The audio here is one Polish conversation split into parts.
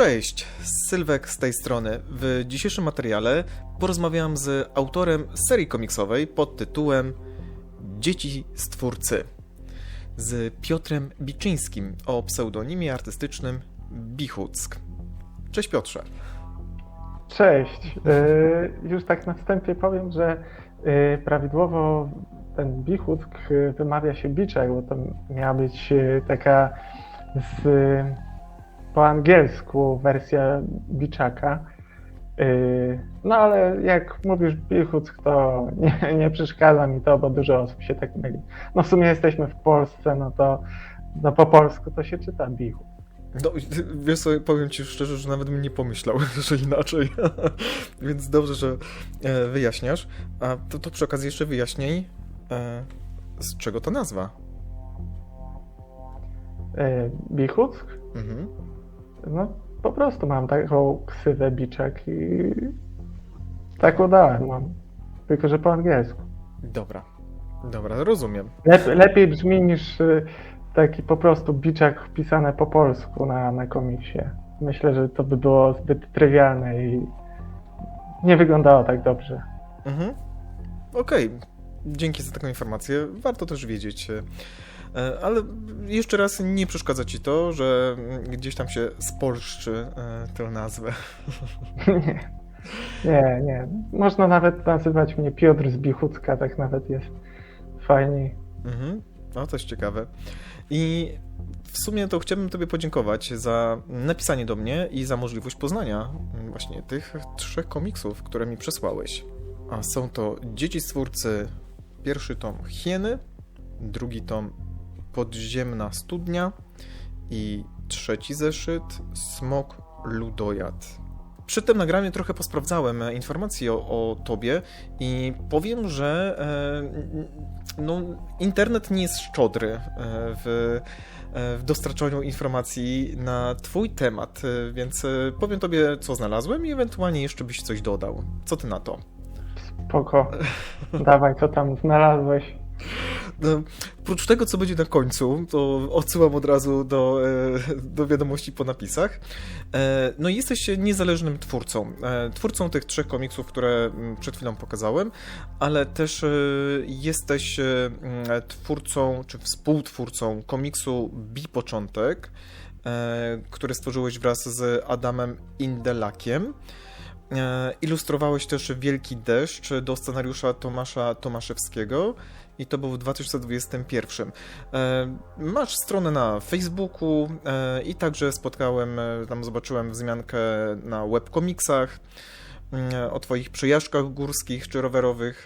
Cześć, Sylwek z tej strony. W dzisiejszym materiale porozmawiam z autorem serii komiksowej pod tytułem Dzieci Stwórcy z Piotrem Biczyńskim o pseudonimie artystycznym Bichuck. Cześć Piotrze. Cześć. Y, Już tak na wstępie powiem, że y, prawidłowo ten bichuck y, wymawia się biczek, bo to miała być taka z, po angielsku wersja biczaka. Y, No ale jak mówisz bichuck, to nie, nie przeszkadza mi to, bo dużo osób się tak myli. No w sumie jesteśmy w Polsce, no to no po polsku to się czyta bichuck. No, wiesz co, powiem ci szczerze, że nawet bym nie pomyślał, że inaczej. Więc dobrze, że e, wyjaśniasz. A to, to przy okazji jeszcze wyjaśnij, e, z czego ta nazwa. Y, Bichuck? Mhm. No, po prostu mam taką ksywę biczek i tak udałem mam. Tylko, że po angielsku. Dobra. Dobra, rozumiem. Lep, lepiej brzmi niż y, taki po prostu biczek wpisane po polsku na, na komiksie. Myślę, że to by było zbyt trywialne i nie wyglądało tak dobrze. Mhm. Okej, dzięki za taką informację. Warto też wiedzieć. E, Ale jeszcze raz nie przeszkadza ci to, że gdzieś tam się spolszczy e, tę nazwę. nie. nie, nie. Można nawet nazywać mnie Piotr z Bichucka, tak nawet jest fajniej. Mhm. No, to jest ciekawe. I w sumie to chciałbym Tobie podziękować za napisanie do mnie i za możliwość poznania właśnie tych trzech komiksów, które mi przesłałeś. A są to Dzieci Stwórcy, pierwszy tom Hieny, drugi tom Podziemna Studnia i trzeci zeszyt Smok Ludojad. Przy tym nagraniu trochę posprawdzałem e, informacje o, o tobie i powiem, że e, no, internet nie jest szczodry e, w, e, w dostarczaniu informacji na twój temat, więc powiem tobie, co znalazłem i ewentualnie jeszcze byś coś dodał. Co ty na to? Spoko. Dawaj, co tam znalazłeś. No, oprócz tego, co będzie na końcu, to odsyłam od razu do, e, do wiadomości po napisach. E, No i jesteś niezależnym twórcą. E, Twórcą tych trzech komiksów, które mm, przed chwilą pokazałem, ale też jesteś mm, twórcą, czy współtwórcą komiksu Bipoczątek, e, który stworzyłeś wraz z Adamem Indelakiem. Ilustrowałeś też Wielki Deszcz do scenariusza Tomasza Tomaszewskiego i to był w 2021. E, Masz stronę na Facebooku e, i także spotkałem, e, tam zobaczyłem wzmiankę na webkomiksach mm, o Twoich przejażdżkach górskich czy rowerowych.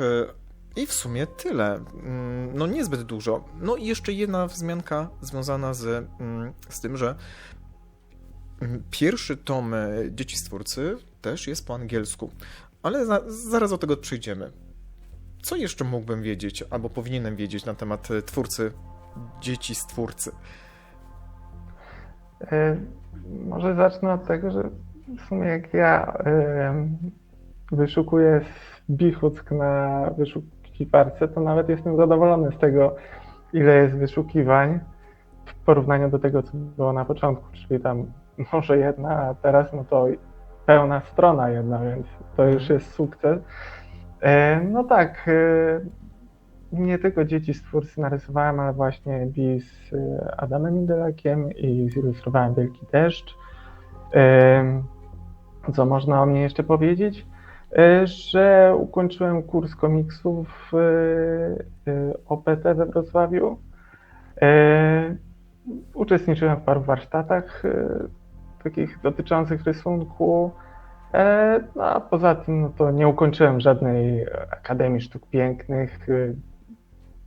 I w sumie tyle. Mm, No niezbyt dużo. No i jeszcze jedna wzmianka związana z, mm, z tym, że pierwszy tom Dzieci Stwórcy też jest po angielsku. Ale za, zaraz do tego przejdziemy. Co jeszcze mógłbym wiedzieć, albo powinienem wiedzieć na temat e, twórcy Dzieci Stwórcy? E, Może zacznę od tego, że w sumie jak ja e, wyszukuję Bichuck na wyszukiwarce, to nawet jestem zadowolony z tego, ile jest wyszukiwań w porównaniu do tego, co było na początku, czyli tam może jedna, a teraz no to pełna strona jedna, więc to już jest sukces. E, No tak, e, nie tylko dzieci stwórcy narysowałem, ale właśnie Bi z e, Adamem Indelakiem i zilustrowałem Wielki Deszcz. Co można o mnie jeszcze powiedzieć? Że ukończyłem kurs komiksów OPT we Wrocławiu. Uczestniczyłem w paru warsztatach takich dotyczących rysunku. E, No a poza tym no to nie ukończyłem żadnej Akademii Sztuk Pięknych, e,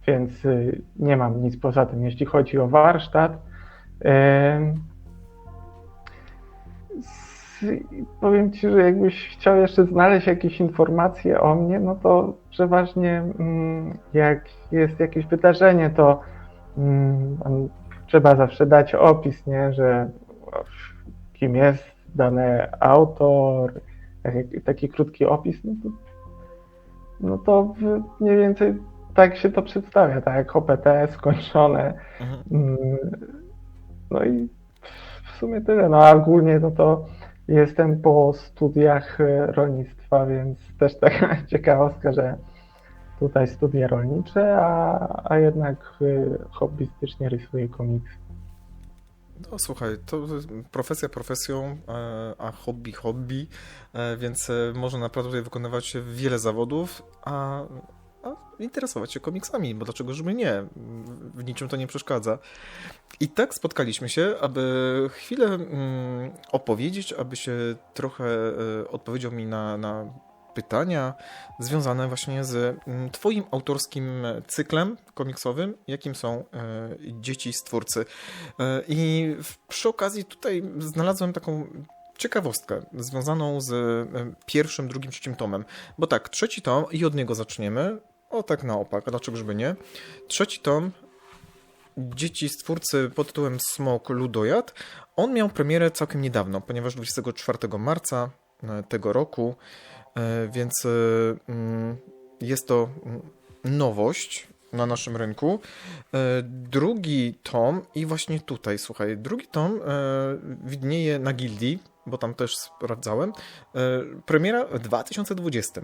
więc e, nie mam nic poza tym, jeśli chodzi o warsztat. E, Powiem Ci, że jakbyś chciał jeszcze znaleźć jakieś informacje o mnie, no to przeważnie mm, jak jest jakieś wydarzenie, to mm, trzeba zawsze dać opis, nie, że kim jest dany autor, taki, krótki opis, no to, no to mniej więcej tak się to przedstawia, tak jak OPT skończone. Mhm. Mm, No i w w sumie tyle. No a ogólnie no to jestem po studiach e, rolnictwa, więc też taka ciekawostka, że tutaj studia rolnicze, a, a jednak e, hobbystycznie rysuję komiksy. No słuchaj, to profesja profesją, e, a hobby hobby, e, więc e, można naprawdę tutaj wykonywać wiele zawodów, a, a interesować się komiksami, bo dlaczego żeby nie? W niczym to nie przeszkadza. I tak spotkaliśmy się, aby chwilę mm, opowiedzieć, aby się trochę odpowiedział mi na, na pytania związane właśnie z mm, Twoim autorskim cyklem komiksowym, jakim są e, Dzieci Stwórcy. E, I przy okazji tutaj znalazłem taką ciekawostkę związaną z e, pierwszym, drugim, trzecim tomem. Bo tak, trzeci tom i od niego zaczniemy. O tak na opak, a dlaczego żeby nie? Trzeci tom Dzieci Stwórcy pod tytułem Smok Ludojad. On miał premierę całkiem niedawno, ponieważ 24 marca tego roku, więc e, mm, jest to nowość na naszym rynku. E, Drugi tom, i właśnie tutaj, słuchaj, drugi tom e, widnieje na Gildii, bo tam też sprawdzałem. E, Premiera w 2020.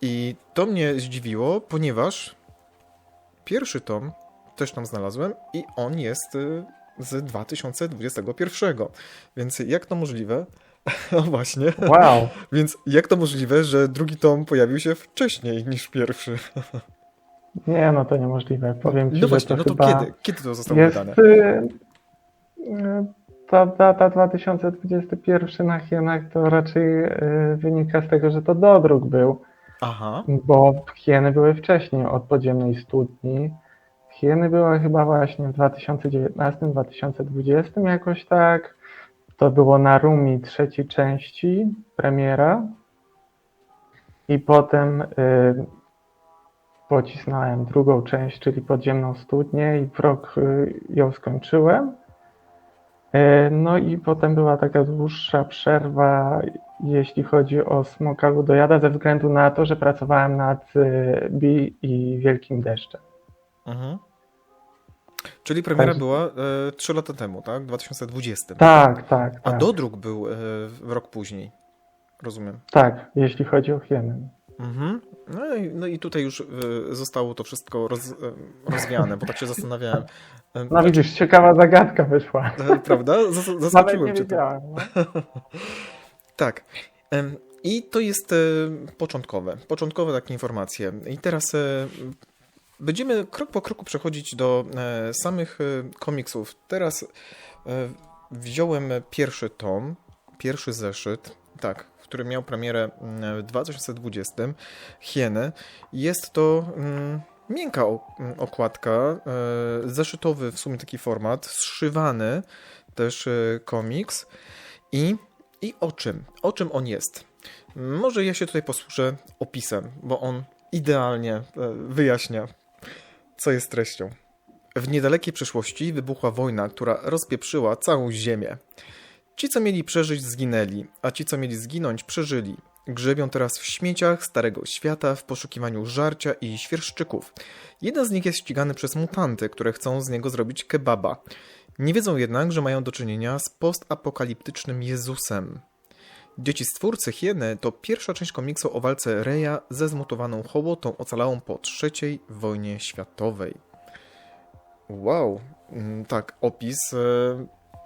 I to mnie zdziwiło, ponieważ pierwszy tom też tam znalazłem i on jest z 2021. Więc jak to możliwe? No właśnie. Wow! Więc jak to możliwe, że drugi tom pojawił się wcześniej niż pierwszy? Nie, no to niemożliwe. Powiem ci, No że właśnie, to no to kiedy? Kiedy to zostało jest wydane? y, y, ta data 2021 na Hienach to raczej y, wynika z tego, że to dodruk był, Aha. bo Hieny były wcześniej od podziemnej studni. Hieny były chyba właśnie w 2019-2020 jakoś tak. To było na Rumi trzeciej części premiera. I potem y, pocisnąłem drugą część, czyli podziemną studnię i w rok y, ją skończyłem. Y, No i potem była taka dłuższa przerwa, jeśli chodzi o Smoka Ludojada, ze względu na to, że pracowałem nad y, Bi i Wielkim Deszczem. Mhm. Czyli premiera Tak. była e, 3 lata temu, tak? W 2020. Tak, tak, A tak. dodruk był e, w rok później. Rozumiem. Tak, jeśli chodzi o hieny. Mhm. No, i, no i tutaj już e, zostało to wszystko roz, e, rozwiane, bo tak się zastanawiałem. E, No widzisz, ciekawa zagadka wyszła. e, Prawda? Zas- Zaskoczyłem cię wiedziałem. No. Tak. I to jest początkowe, początkowe takie informacje. I teraz będziemy krok po kroku przechodzić do e, samych e, komiksów. Teraz e, wziąłem pierwszy tom, pierwszy zeszyt, tak, który miał premierę mm, w 2020, Hieny. Jest to mm, miękka mm, okładka, zeszytowy w sumie taki format, zszywany też komiks i i o czym? O czym on jest? Może ja się tutaj posłużę opisem, bo on idealnie wyjaśnia, co jest treścią. W niedalekiej przeszłości wybuchła wojna, która rozpieprzyła całą ziemię. Ci, co mieli przeżyć, zginęli, a ci, co mieli zginąć, przeżyli. Grzebią teraz w śmieciach starego świata w poszukiwaniu żarcia i świerszczyków. Jeden z nich jest ścigany przez mutanty, które chcą z niego zrobić kebaba. Nie wiedzą jednak, że mają do czynienia z postapokaliptycznym Jezusem. Dzieci Stwórcy Hieny to pierwsza część komiksu o walce Reja ze zmutowaną hołotą ocalałą po III wojnie światowej. Wow, mm, tak, opis e,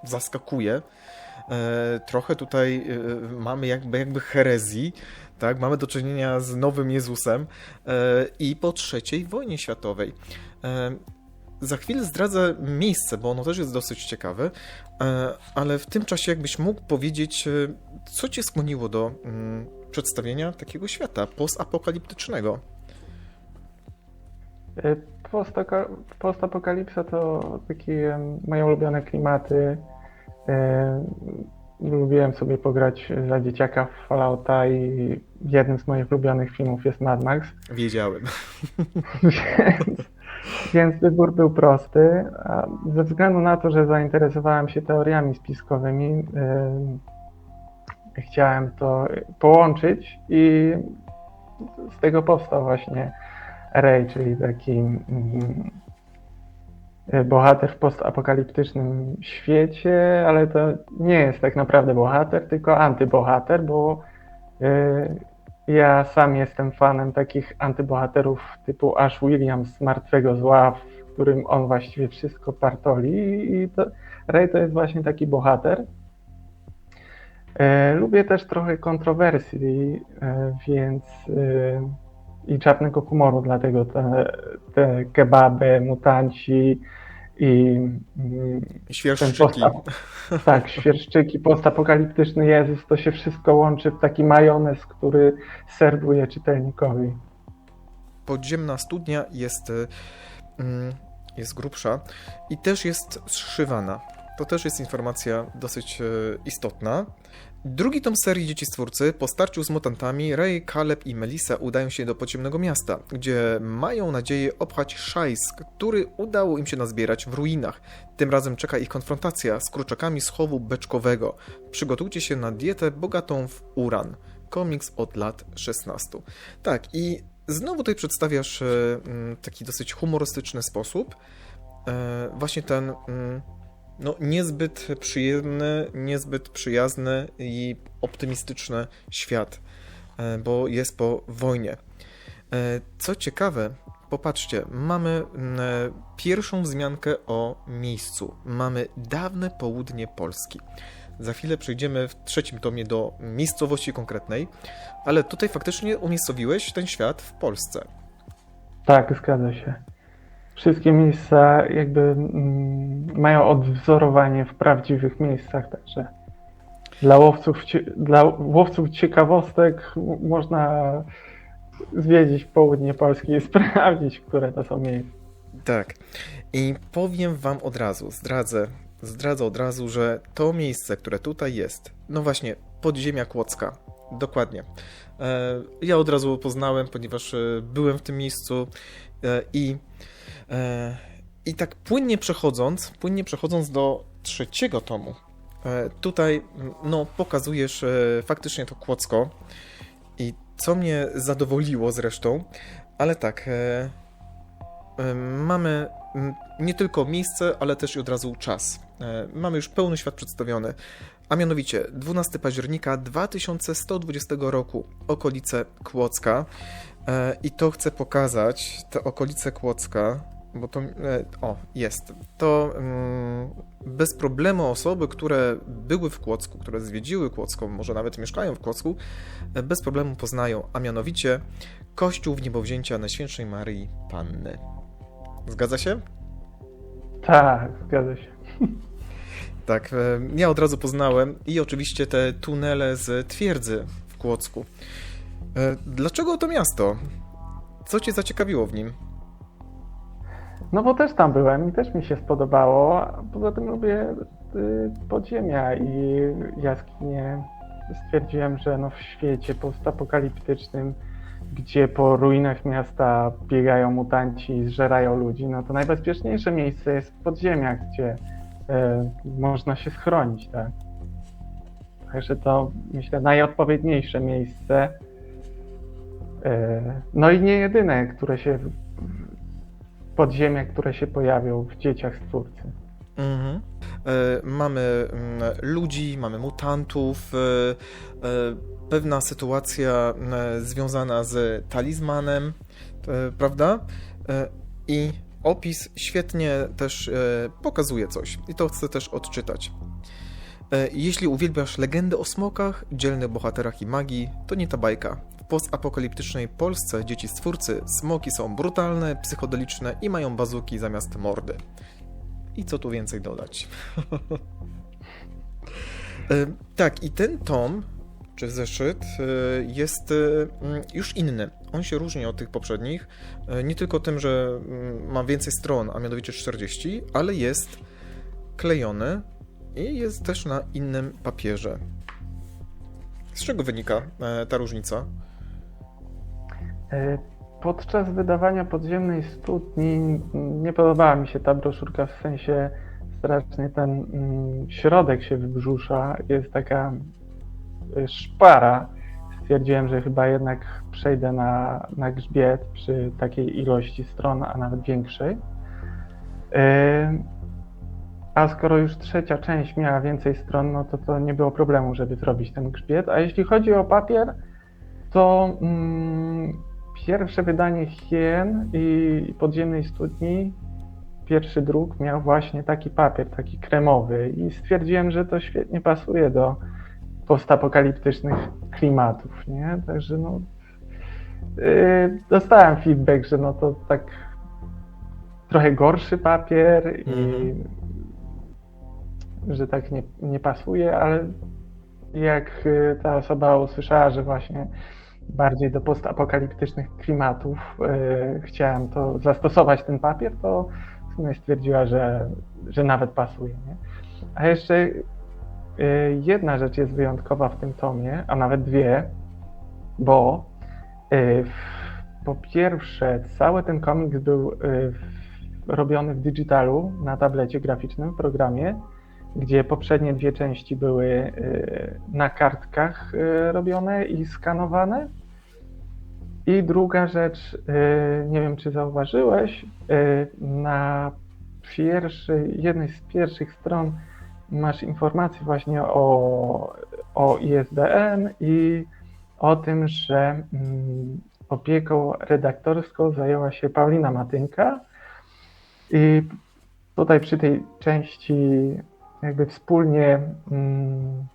zaskakuje. E, trochę tutaj e, mamy jakby, jakby herezji, tak? Mamy do czynienia z nowym Jezusem e, i po III wojnie światowej. E, za chwilę zdradzę miejsce, bo ono też jest dosyć ciekawe, e, ale w tym czasie jakbyś mógł powiedzieć, e, co cię skłoniło do mm, przedstawienia takiego świata postapokaliptycznego. Postaka- Postapokalipsa to takie moje ulubione klimaty. Lubiłem sobie pograć za dzieciaka w Fallouta i jednym z moich ulubionych filmów jest Mad Max. Wiedziałem. Więc, więc wybór był prosty. Ze względu na to, że zainteresowałem się teoriami spiskowymi, chciałem to połączyć i z tego powstał właśnie Ray, czyli taki mm, e, bohater w postapokaliptycznym świecie, ale to nie jest tak naprawdę bohater, tylko antybohater, bo e, ja sam jestem fanem takich antybohaterów typu Ash Williams z Martwego Zła, w którym on właściwie wszystko partoli i to, Ray to jest właśnie taki bohater. E, lubię też trochę kontrowersji, e, więc e, i czarnego humoru, dlatego te, te kebaby, mutanci i Świerszczyki. Tak, świerszczyki, postapokaliptyczny Jezus, to się wszystko łączy w taki majonez, który serwuje czytelnikowi. Podziemna studnia jest, mm, jest grubsza i też jest zszywana. To też jest informacja dosyć y, istotna. Drugi tom serii Dzieci Stwórcy po starciu z mutantami Ray, Caleb i Melissa udają się do podziemnego miasta, gdzie mają nadzieję obchać szajs, który udało im się nazbierać w ruinach. Tym razem czeka ich konfrontacja z kurczakami z chowu beczkowego. Przygotujcie się na dietę bogatą w uran. Komiks od lat 16. Tak, i znowu tutaj przedstawiasz e, taki dosyć humorystyczny sposób. E, właśnie ten no, niezbyt przyjemny, niezbyt przyjazny i optymistyczny świat, e, bo jest po wojnie. E, Co ciekawe, popatrzcie, mamy e, pierwszą wzmiankę o miejscu. Mamy dawne południe Polski. Za chwilę przejdziemy w trzecim tomie do miejscowości konkretnej, ale tutaj faktycznie umiejscowiłeś ten świat w Polsce. Tak, zgadza się. Wszystkie miejsca jakby mm, mają odwzorowanie w prawdziwych miejscach, także dla łowców, dla łowców ciekawostek można zwiedzić południe Polski i sprawdzić, które to są miejsca. Tak. I powiem wam od razu, zdradzę, zdradzę od razu, że to miejsce, które tutaj jest, no właśnie, podziemia Kłodzka. Dokładnie. E, Ja od razu poznałem, ponieważ e, byłem w tym miejscu e, i, i tak płynnie przechodząc, płynnie przechodząc do trzeciego tomu, e, tutaj no, pokazujesz e, faktycznie to Kłodzko i co mnie zadowoliło zresztą, ale tak, e, mamy nie tylko miejsce, ale też i od razu czas. Mamy już pełny świat przedstawiony, a mianowicie 12 października 2120 roku, okolice Kłodzka. I to chcę pokazać, te okolice Kłodzka, bo to, e, o, jest. To mm, bez problemu osoby, które były w Kłodzku, które zwiedziły Kłodzko, może nawet mieszkają w Kłodzku, e, bez problemu poznają, a mianowicie Kościół w niebowzięcia Najświętszej Maryi Panny. Zgadza się? Tak, zgadza się. Tak, e, ja od razu poznałem i oczywiście te tunele z twierdzy w Kłodzku. Dlaczego to miasto? Co cię zaciekawiło w nim? No bo też tam byłem i też mi się spodobało. Poza tym lubię y, podziemia i jaskinie. Stwierdziłem, że no w świecie postapokaliptycznym, gdzie po ruinach miasta biegają mutanci i zżerają ludzi, no to najbezpieczniejsze miejsce jest w podziemiach, gdzie y, można się schronić, tak? Także to myślę najodpowiedniejsze miejsce. Y, No i nie jedyne, które się podziemia, które się pojawią w dzieciach stwórcy. Mhm. E, Mamy mm, ludzi, mamy mutantów, e, e, pewna sytuacja związana z talizmanem, prawda? I opis świetnie też pokazuje coś i to chcę też odczytać. Jeśli uwielbiasz legendy o smokach, dzielnych bohaterach i magii, to nie ta bajka. Postapokaliptycznej Polsce dzieci stwórcy smoki są brutalne, psychodeliczne i mają bazuki zamiast mordy. I co tu więcej dodać? Tak, i ten tom, czy zeszyt, e, jest e, mm, już inny. On się różni od tych poprzednich, e, nie tylko tym, że mm, ma więcej stron, a mianowicie 40, ale jest klejony i jest też na innym papierze. Z czego wynika ta różnica? E, Podczas wydawania podziemnej studni nie podobała mi się ta broszurka, w sensie strasznie ten mm, środek się wybrzusza, jest taka y, szpara. Stwierdziłem, że chyba jednak przejdę na, na grzbiet przy takiej ilości stron, a nawet większej. E, A skoro już trzecia część miała więcej stron, no to to nie było problemu, żeby zrobić ten grzbiet. A jeśli chodzi o papier, to mm, pierwsze wydanie Hien i Podziemnej Studni, pierwszy druk miał właśnie taki papier, taki kremowy i stwierdziłem, że to świetnie pasuje do postapokaliptycznych klimatów, nie? Także no yy, dostałem feedback, że no to tak trochę gorszy papier i że tak nie, nie pasuje, ale jak y, ta osoba usłyszała, że właśnie bardziej do postapokaliptycznych klimatów y, chciałem to zastosować ten papier, to w sumie stwierdziła, że, że nawet pasuje. Nie? A jeszcze y, jedna rzecz jest wyjątkowa w tym tomie, a nawet dwie, bo w- po pierwsze cały ten komiks był robiony w digitalu na tablecie graficznym w programie, gdzie poprzednie dwie części były y, na kartkach y, robione i skanowane. I druga rzecz, y, nie wiem czy zauważyłeś, na pierwszej, jednej z pierwszych stron masz informacje właśnie o, o ISBN i o tym, że mm, opieką redaktorską zajęła się Paulina Matynka. I tutaj przy tej części jakby wspólnie mm,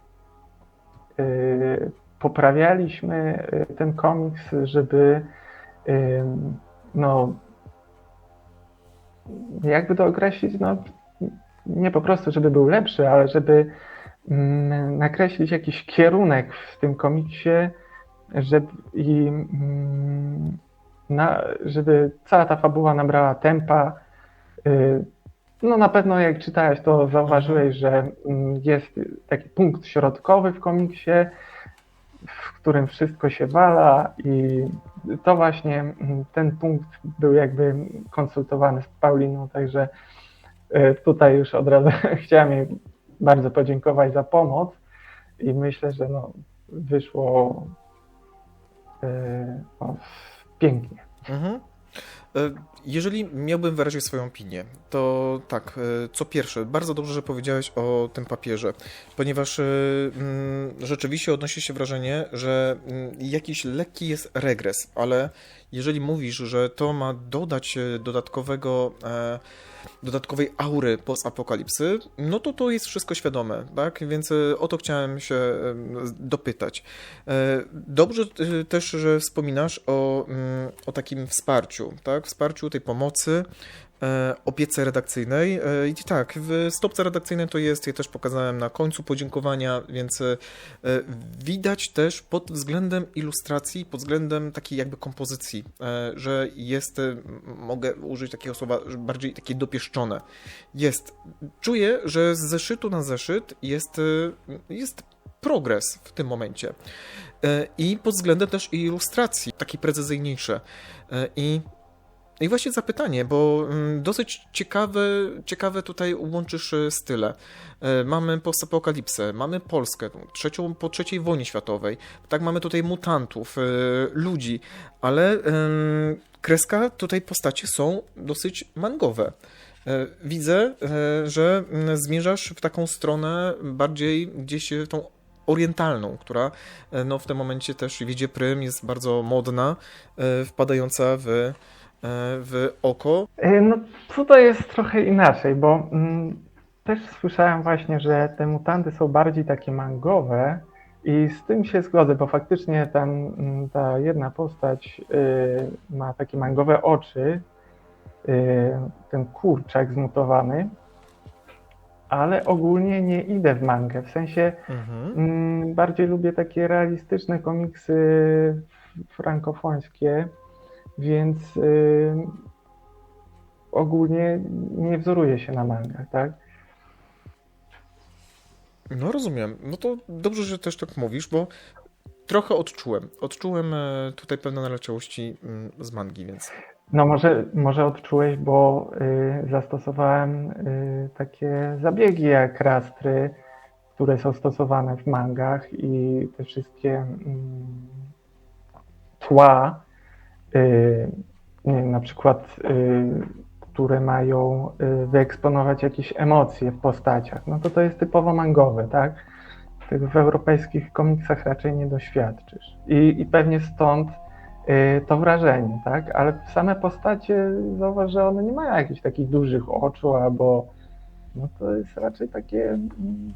y, poprawialiśmy y, ten komiks, żeby ym, no jakby to określić, no nie po prostu, żeby był lepszy, ale żeby mm, nakreślić jakiś kierunek w tym komiksie, żeby, i, mm, na, żeby cała ta fabuła nabrała tempa. No na pewno jak czytałeś, to zauważyłeś, że mm, jest taki punkt środkowy w komiksie, w którym wszystko się wala i to właśnie mm, ten punkt był jakby konsultowany z Pauliną, także y, tutaj już od razu chciałem jej bardzo podziękować za pomoc i myślę, że no, wyszło y, o, pięknie. Mhm. E, Jeżeli miałbym wyrazić swoją opinię, to tak, e, co pierwsze, bardzo dobrze, że powiedziałeś o tym papierze, ponieważ e, mm, rzeczywiście odnosi się wrażenie, że mm, jakiś lekki jest regres, ale jeżeli mówisz, że to ma dodać dodatkowego, dodatkowej aury post-apokalipsy, no to to jest wszystko świadome, tak? Więc e, o to chciałem się e, dopytać. E, Dobrze też, że wspominasz o, mm, o takim wsparciu, tak? Wsparciu tej pomocy, opiece redakcyjnej. E, I tak, w stopce redakcyjnej to jest, ja też pokazałem na końcu podziękowania, więc e, widać też pod względem ilustracji, pod względem takiej jakby kompozycji, e, że jest, e, mogę użyć takiego słowa, bardziej takie dopieszczone. Jest. Czuję, że z zeszytu na zeszyt jest, e, jest progres w tym momencie. E, I pod względem też ilustracji, takie precyzyjniejsze. E, I, I właśnie zapytanie, bo mm, dosyć ciekawe, ciekawe tutaj łączysz e, style. E, Mamy postapokalipsę, mamy Polskę, trzecią, po trzeciej wojnie światowej, tak mamy tutaj mutantów, e, ludzi, ale kreska tutaj postacie są dosyć mangowe. Widzę, że mm, zmierzasz w taką stronę bardziej gdzieś tą orientalną, która no, w tym momencie też wiedzie prym, jest bardzo modna, wpadająca w, w oko. Y, No tutaj jest trochę inaczej, bo mm, też słyszałem właśnie, że te mutanty są bardziej takie mangowe i z tym się zgodzę, bo faktycznie tam mm, ta jedna postać y, ma takie mangowe oczy, y, ten kurczak zmutowany, ale ogólnie nie idę w mangę, w sensie Mhm. Mm, Bardziej lubię takie realistyczne komiksy frankofońskie, więc y, ogólnie nie wzoruję się na mangach, tak? No rozumiem. No to dobrze, że też tak mówisz, bo trochę odczułem. Odczułem e, tutaj pewne naleciałości mm, z mangi, więc No może, może odczułeś, bo y, zastosowałem y, takie zabiegi jak rastry, które są stosowane w mangach i te wszystkie tła, y, nie wiem, na przykład y, które mają y, wyeksponować jakieś emocje w postaciach, no to to jest typowo mangowe, tak? W europejskich komiksach raczej nie doświadczysz. I, i pewnie stąd y, to wrażenie, tak? Ale same postacie, zauważ, że one nie mają jakichś takich dużych oczu, albo no to jest raczej takie mm,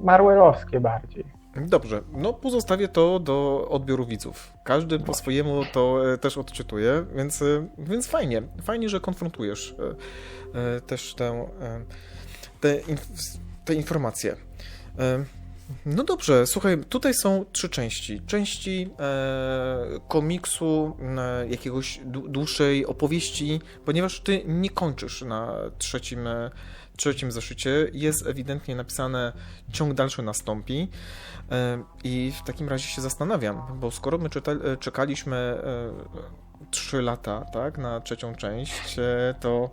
marwelowskie bardziej. Dobrze, no pozostawię to do odbioru widzów. Każdy po swojemu to e, też odczytuje, więc, e, więc fajnie. Fajnie, że konfrontujesz e, też tę, te, te informacje. No dobrze, słuchaj, tutaj są trzy części. Części komiksu, jakiegoś dłu- dłuższej opowieści, ponieważ ty nie kończysz na trzecim, trzecim zeszycie. Jest ewidentnie napisane ciąg dalszy nastąpi. E, I w takim razie się zastanawiam, bo skoro my e, czekaliśmy e, 3 lata, tak, na trzecią część, e, to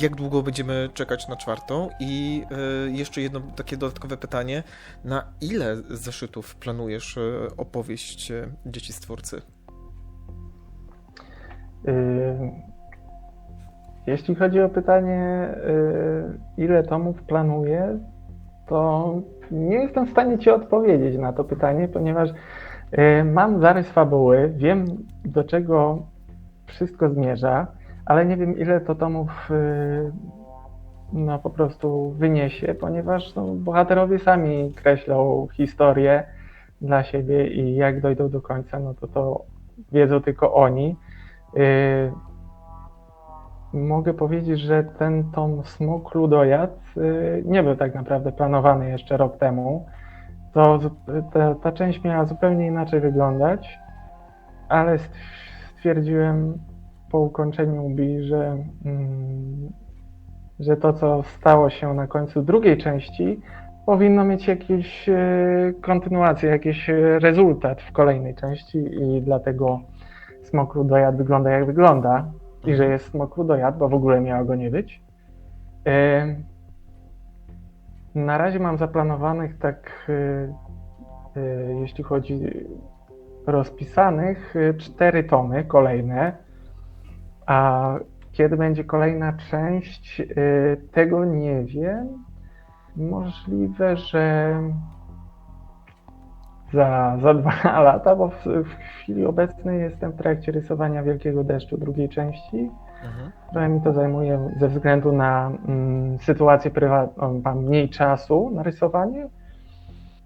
jak długo będziemy czekać na czwartą? I e, jeszcze jedno takie dodatkowe pytanie, na ile zeszytów planujesz e, opowieść e, Dzieci Stwórcy? Jeśli chodzi o pytanie, y, ile tomów planuję, to nie jestem w stanie Ci odpowiedzieć na to pytanie, ponieważ y, mam zarys fabuły, wiem do czego wszystko zmierza, ale nie wiem ile to tomów y, no, po prostu wyniesie, ponieważ no, bohaterowie sami kreślą historię dla siebie i jak dojdą do końca, no to to wiedzą tylko oni. Y, Mogę powiedzieć, że ten tom Smok Ludojad y, nie był tak naprawdę planowany jeszcze rok temu. To, ta, ta część miała zupełnie inaczej wyglądać, ale st- stwierdziłem po ukończeniu UBI, że, mm, że to, co stało się na końcu drugiej części, powinno mieć jakąś kontynuację, jakiś rezultat w kolejnej części i dlatego Smok Ludojad wygląda jak wygląda i że jest smok ludojad, bo w ogóle miało go nie być. Na razie mam zaplanowanych tak, y, y, jeśli chodzi rozpisanych, y, cztery tomy kolejne, a kiedy będzie kolejna część, tego nie wiem. Możliwe, że za, za dwa lata, bo w, w chwili obecnej jestem w trakcie rysowania Wielkiego Deszczu drugiej części. Mhm. Trochę mi to zajmuje ze względu na mm, sytuację prywatną, mam mniej czasu na rysowanie,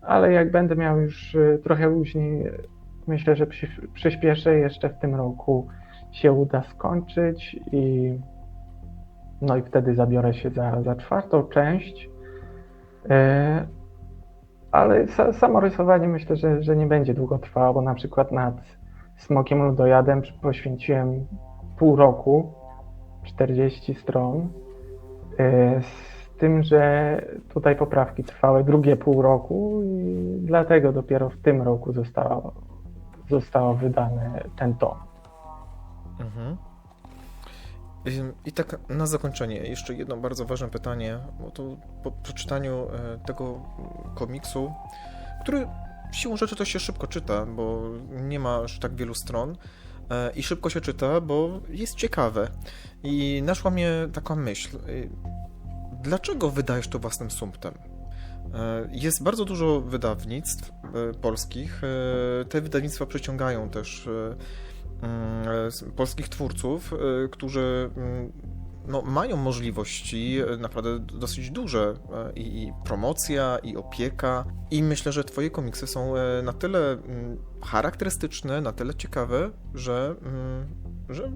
ale jak będę miał już y, trochę luźniej, y, myślę, że przy, przyspieszę jeszcze w tym roku się uda skończyć i no i wtedy zabiorę się za, za czwartą część. E, ale sa, samo rysowanie myślę, że, że nie będzie długo trwało, bo na przykład nad Smokiem Ludojadem poświęciłem pół roku, 40 stron. E, Z tym, że tutaj poprawki trwały drugie pół roku i dlatego dopiero w tym roku zostało, zostało wydany ten tom. Mhm. I tak na zakończenie, jeszcze jedno bardzo ważne pytanie, bo to po przeczytaniu e, tego komiksu, który siłą rzeczy to się szybko czyta, bo nie ma aż tak wielu stron e, i szybko się czyta, bo jest ciekawe. I naszła mnie taka myśl, y, dlaczego wydajesz to własnym sumptem? E, Jest bardzo dużo wydawnictw e, polskich. e, Te wydawnictwa przyciągają też e, polskich twórców, y, którzy mm, no, mają możliwości y, naprawdę dosyć duże y, i, i promocja, i opieka. I myślę, że twoje komiksy są na tyle mm, charakterystyczne, na tyle ciekawe, że, mm, że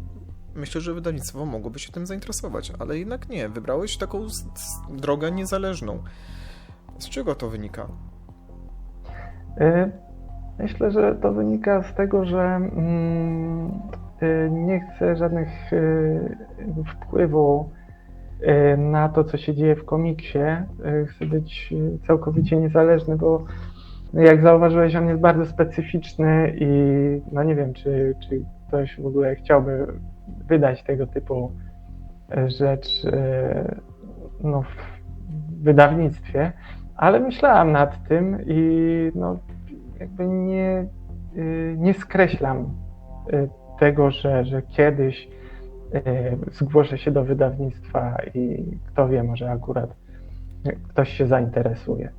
myślę, że wydawnictwo mogłoby się tym zainteresować, ale jednak nie. Wybrałeś taką drogę niezależną. Z czego to wynika? Myślę, że to wynika z tego, że mm, y, nie chcę żadnych y, wpływu y, na to, co się dzieje w komiksie. Chcę być całkowicie niezależny, bo jak zauważyłeś, on jest bardzo specyficzny i no nie wiem, czy, czy ktoś w ogóle chciałby wydać tego typu rzecz no, w wydawnictwie, ale myślałam nad tym i no, jakby nie, y, nie skreślam y, tego, że, że kiedyś e, zgłoszę się do wydawnictwa i kto wie, może akurat ktoś się zainteresuje.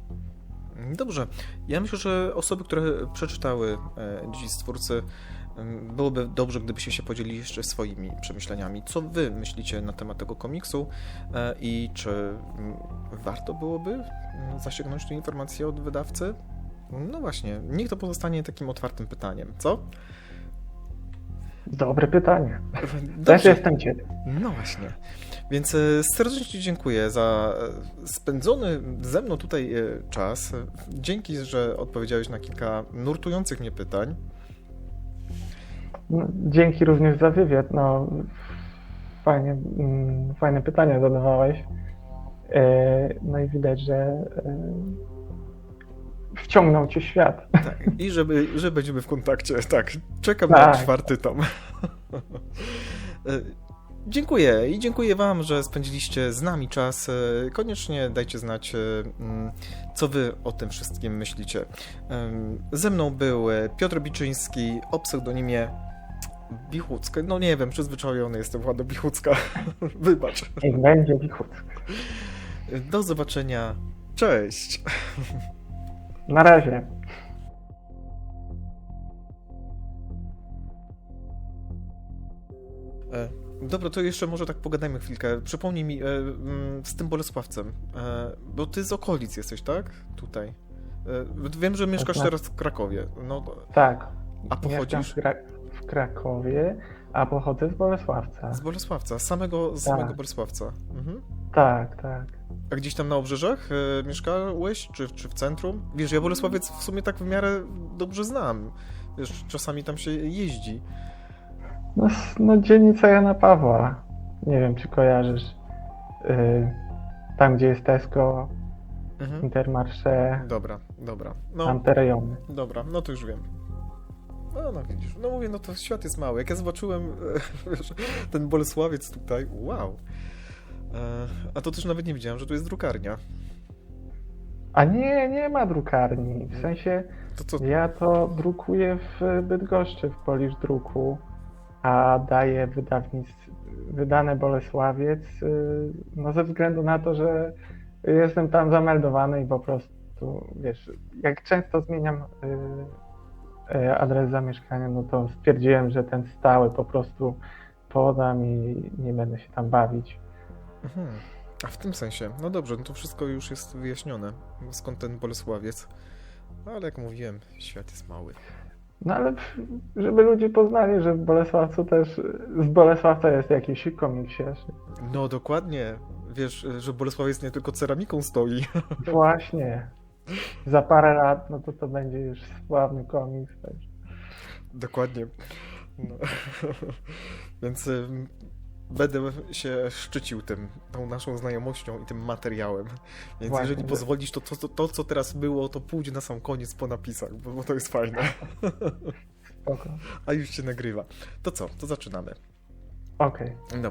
Dobrze. Ja myślę, że osoby, które przeczytały e, dziś stwórcy, em, byłoby dobrze, gdybyście się podzielili jeszcze swoimi przemyśleniami. Co wy myślicie na temat tego komiksu e, i czy warto byłoby zasięgnąć tę informację od wydawcy? No właśnie, niech to pozostanie takim otwartym pytaniem, co? Dobre pytanie. Też Dobrze. jestem ciekaw. No właśnie. Więc e, serdecznie Ci dziękuję za e, spędzony ze mną tutaj e, czas. Dzięki, że odpowiedziałeś na kilka nurtujących mnie pytań. No, dzięki również za wywiad. No, fajnie, mm, fajne pytania zadawałeś. No i widać, że wciągnął cię świat. Tak. I żeby, że będziemy w kontakcie. Tak. Czekam na Tak. czwarty tom. Dziękuję i dziękuję Wam, że spędziliście z nami czas. Koniecznie dajcie znać, mm, co Wy o tym wszystkim myślicie. Ze mną był Piotr Biczyński o pseudonimie Bichucka. No nie wiem, przyzwyczajony jestem Włado Bichucka. Wybacz. Niech będzie wichut. Do zobaczenia. Cześć. Na razie. E, Dobra, to jeszcze może tak pogadajmy chwilkę. Przypomnij mi e, mm, z tym Bolesławcem, e, bo ty z okolic jesteś, tak? Tutaj. E, Wiem, że mieszkasz Tak. teraz w Krakowie. No, Tak. a Mieszkam pochodzisz w, Kra- w Krakowie, a pochodzę z Bolesławca. z Bolesławca, samego, z Tak. samego Bolesławca. Mhm. Tak, tak. A gdzieś tam na obrzeżach e, mieszkałeś, czy, czy w centrum? Wiesz, ja Bolesławiec w sumie tak w miarę dobrze znam. Wiesz, czasami tam się jeździ. No, no dzielnica Jana Pawła. Nie wiem, czy kojarzysz. Y, tam, gdzie jest Tesco, Mhm. Intermarché, Dobra, dobra. No, tam te rejony. Dobra, no to już wiem. No, no widzisz, no mówię, no to świat jest mały. Jak ja zobaczyłem e, wiesz, ten Bolesławiec tutaj, wow. E, a to też nawet nie wiedziałem, że tu jest drukarnia. A nie, nie ma drukarni. W sensie To co? ja to drukuję w Bydgoszczy, w Polisz Druku, a daję wydawnictw, wydane Bolesławiec, y, no ze względu na to, że jestem tam zameldowany i po prostu, wiesz, jak często zmieniam y, y, adres zamieszkania, no to stwierdziłem, że ten stały po prostu podam i nie będę się tam bawić. Mhm. A w tym sensie, no dobrze, no to wszystko już jest wyjaśnione. Skąd ten Bolesławiec? No, ale jak mówiłem, świat jest mały. No ale żeby ludzie poznali, że w Bolesławcu też, z Bolesławca jest jakiś komik się. No dokładnie. Wiesz, że Bolesławiec nie tylko ceramiką stoi. Właśnie. Za parę lat, no to to będzie już sławny komiks też. Dokładnie. No. Więc będę się szczycił tym, tą naszą znajomością i tym materiałem. Więc Właśnie. jeżeli pozwolisz, to, to, to to, co teraz było, to pójdzie na sam koniec po napisach, bo, bo to jest fajne. Spoko. A już się nagrywa. To co? To zaczynamy. Okej. Dobra.